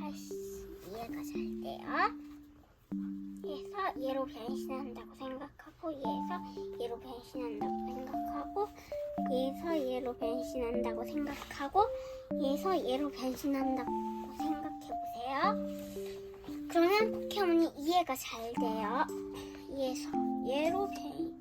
할수 이해가 잘 돼요. 그래서 얘로 변신한다고 생각하고 얘에서 얘로 변신한다고 생각하고 얘에서 얘로 변신한다고 생각하고 얘에서 얘로 변신한다고 생각해 보세요. 그러면 포켓몬이 이해가 잘 돼요. 얘에서 얘로 변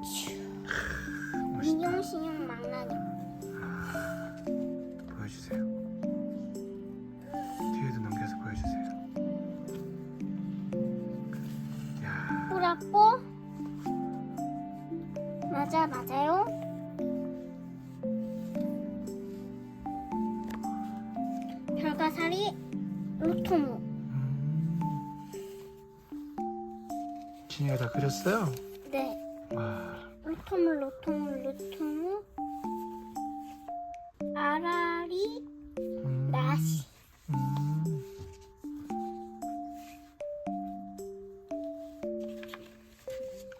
뮤츠 민용신용 망나뇽 보여주세요. 뒤에도 넘겨서 보여주세요. 야, 뿌라뽀 맞아 맞아요 별가사리 로토무 음. 진이가 다 그렸어요? 로토무 로토무 로토무 아라리 음. 나시 음.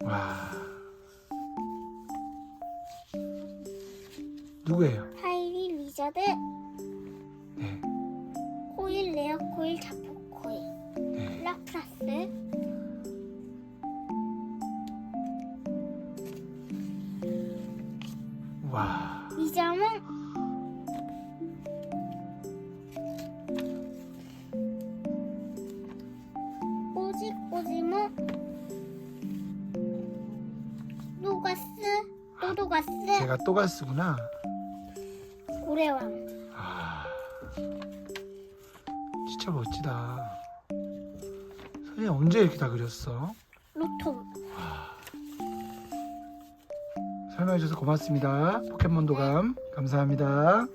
와. 누구예요? 하이리 리저드 네, 코일 레어 코일 자포 코일 네. 라프라스 와, 이 점은 꼬지꼬지무 노가스 또도가스 제가 또 갔으구나. 고래왕 아, 진짜 멋지다. 선생님 언제 이렇게 다 그렸어? 로톰 설명해줘서 고맙습니다. 포켓몬 도감 감사합니다.